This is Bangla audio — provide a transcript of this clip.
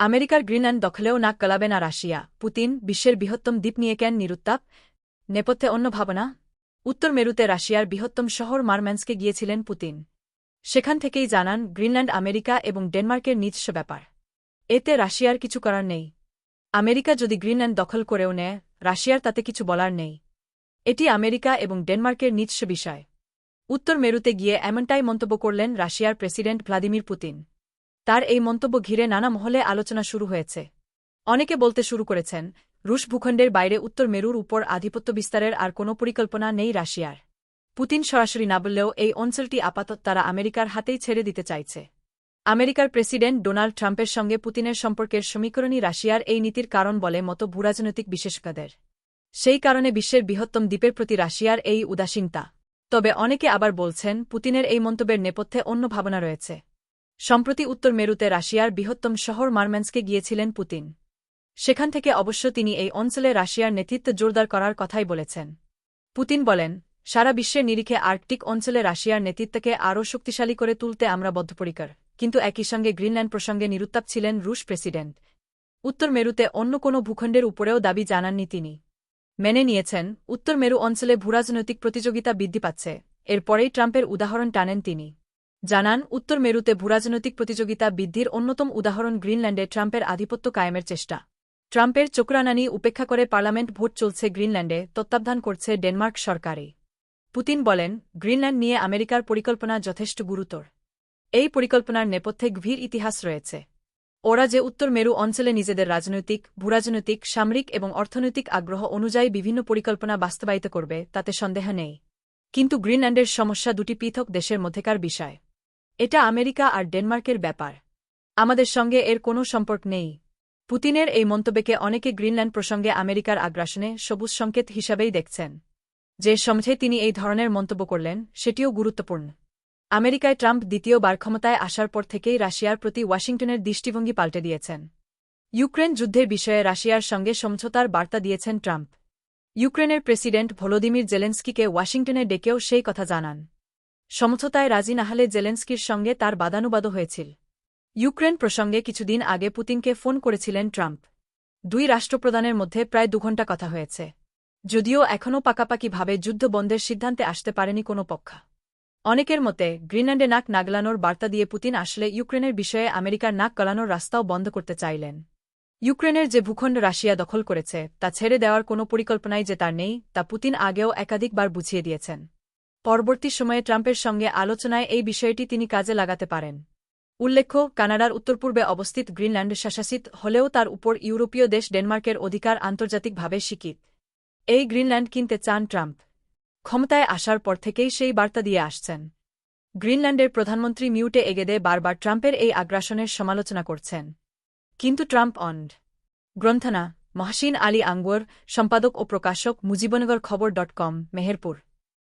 আমেরিকার গ্রিনল্যান্ড দখলেও নাক গলাবে না রাশিয়া। পুতিন বিশ্বের বৃহত্তম দ্বীপ নিয়ে কেন নিরুত্তাপ? নেপথ্যে অন্য ভাবনা? উত্তর মেরুতে রাশিয়ার বৃহত্তম শহর মারম্যান্সকে গিয়েছিলেন পুতিন। সেখান থেকেই জানান গ্রিনল্যান্ড, আমেরিকা এবং ডেনমার্কের নিজস্ব ব্যাপার। এতে রাশিয়ার কিছু করার নেই। আমেরিকা যদি গ্রিনল্যান্ড দখল করেও নেয়, রাশিয়ার তাতে কিছু বলার নেই। এটি আমেরিকা এবং ডেনমার্কের নিজস্ব বিষয়। উত্তর মেরুতে গিয়ে এমনটাই মন্তব্য করলেন রাশিয়ার প্রেসিডেন্ট ভ্লাদিমির পুতিন। তার এই মন্তব্য ঘিরে নানা মহলে আলোচনা শুরু হয়েছে। অনেকে বলতে শুরু করেছেন, রুশ ভূখণ্ডের বাইরে উত্তর মেরুর উপর আধিপত্য বিস্তারের আর কোনো পরিকল্পনা নেই রাশিয়ার। পুতিন সরাসরি না বললেও এই অঞ্চলটি আপাতত তারা আমেরিকার হাতেই ছেড়ে দিতে চাইছে। আমেরিকার প্রেসিডেন্ট ডোনাল্ড ট্রাম্পের সঙ্গে পুতিনের সম্পর্কের সমীকরণই রাশিয়ার এই নীতির কারণ বলে মতো ভূরাজনৈতিক বিশেষজ্ঞদের। সেই কারণে বিশ্বের বৃহত্তম দ্বীপের প্রতি রাশিয়ার এই উদাসীনতা। তবে অনেকে আবার বলছেন, পুতিনের এই মন্তব্যের নেপথ্যে অন্য ভাবনা রয়েছে। সম্প্রতি উত্তর মেরুতে রাশিয়ার বৃহত্তম শহর মারম্যান্সকে গিয়েছিলেন পুতিন। সেখান থেকে অবশ্য তিনি এই অঞ্চলে রাশিয়ার নেতৃত্ব জোরদার করার কথাই বলেছেন। পুতিন বলেন, সারা বিশ্বের নিরিখে আর্কটিক অঞ্চলে রাশিয়ার নেতৃত্বকে আরও শক্তিশালী করে তুলতে আমরা বদ্ধপরিকর। কিন্তু একই সঙ্গে গ্রিনল্যান্ড প্রসঙ্গে নিরুত্তাপ ছিলেন রুশ প্রেসিডেন্ট। উত্তর মেরুতে অন্য কোনো ভূখণ্ডের উপরেও দাবি জানাননি তিনি। মেনে নিয়েছেন, উত্তর মেরু অঞ্চলে ভূরাজনৈতিক প্রতিযোগিতা বৃদ্ধি পাচ্ছে। এরপরেই ট্রাম্পের উদাহরণ টানেন তিনি। জানান, উত্তর মেরুতে ভূরাজনৈতিক প্রতিযোগিতা বৃদ্ধির অন্যতম উদাহরণ গ্রিনল্যান্ডে ট্রাম্পের আধিপত্য কায়েমের চেষ্টা। ট্রাম্পের চোকরানানি উপেক্ষা করে পার্লামেন্ট ভোট চলছে গ্রিনল্যান্ডে, তত্ত্বাবধান করছে ডেনমার্ক সরকারই। পুতিন বলেন, গ্রিনল্যান্ড নিয়ে আমেরিকার পরিকল্পনা যথেষ্ট গুরুতর। এই পরিকল্পনার নেপথ্যে গভীর ইতিহাস রয়েছে। ওরা যে উত্তর মেরু অঞ্চলে নিজেদের রাজনৈতিক, ভূরাজনৈতিক, সামরিক এবং অর্থনৈতিক আগ্রহ অনুযায়ী বিভিন্ন পরিকল্পনা বাস্তবায়িত করবে, তাতে সন্দেহ নেই। কিন্তু গ্রিনল্যান্ডের সমস্যা দুটি পৃথক দেশের মধ্যেকার বিষয়। এটা আমেরিকা আর ডেনমার্কের ব্যাপার। আমাদের সঙ্গে এর কোনো সম্পর্ক নেই। পুতিনের এই মন্তব্যকে অনেকে গ্রিনল্যান্ড প্রসঙ্গে আমেরিকার আগ্রাসনে সবুজ সংকেত হিসাবেই দেখছেন। যে সমঝে তিনি এই ধরনের মন্তব্য করলেন, সেটিও গুরুত্বপূর্ণ। আমেরিকায় ট্রাম্প দ্বিতীয়বার ক্ষমতায় আসার পর থেকেই রাশিয়ার প্রতি ওয়াশিংটনের দৃষ্টিভঙ্গি পাল্টে দিয়েছেন। ইউক্রেন যুদ্ধের বিষয়ে রাশিয়ার সঙ্গে সমঝোতার বার্তা দিয়েছেন ট্রাম্প। ইউক্রেনের প্রেসিডেন্ট ভলোদিমির জেলেন্সকিকে ওয়াশিংটনে ডেকেও সেই কথা জানান। সমঝোতায় রাজি না হলে জেলেন্সকির সঙ্গে তার বাদানুবাদ হয়েছিল। ইউক্রেন প্রসঙ্গে কিছুদিন আগে পুতিনকে ফোন করেছিলেন ট্রাম্প। দুই রাষ্ট্রপ্রধানের মধ্যে প্রায় দুঘণ্টা কথা হয়েছে। যদিও এখনও পাকাপাকিভাবে যুদ্ধ বন্ধের সিদ্ধান্তে আসতে পারেনি কোনো পক্ষ। অনেকের মতে, গ্রিনল্যান্ডে নাক নাগলানোর বার্তা দিয়ে পুতিন আসলে ইউক্রেনের বিষয়ে আমেরিকার নাক গলানোর রাস্তাও বন্ধ করতে চাইলেন। ইউক্রেনের যে ভূখণ্ড রাশিয়া দখল করেছে, তা ছেড়ে দেওয়ার কোনো পরিকল্পনাই যে তার নেই, তা পুতিন আগেও একাধিকবার বুঝিয়ে দিয়েছেন। পরবর্তী সময়ে ট্রাম্পের সঙ্গে আলোচনায় এই বিষয়টি তিনি কাজে লাগাতে পারেন। উল্লেখ্য, কানাডার উত্তরপূর্বে অবস্থিত গ্রিনল্যান্ড শাসাসিত হলেও তার উপর ইউরোপীয় দেশ ডেনমার্কের অধিকার আন্তর্জাতিকভাবে স্বীকৃত। এই গ্রিনল্যান্ড কিনতে চান ট্রাম্প। ক্ষমতায় আসার পর থেকেই সেই বার্তা দিয়ে আসছেন। গ্রিনল্যান্ডের প্রধানমন্ত্রী মিউটে এগেদে বারবার ট্রাম্পের এই আগ্রাসনের সমালোচনা করছেন। কিন্তু ট্রাম্প অন্ড। গ্রন্থনা, মহসিন আলী আঙ্গুর, সম্পাদক ও প্রকাশক, মুজিবনগর খবর ডট কম, মেহেরপুর।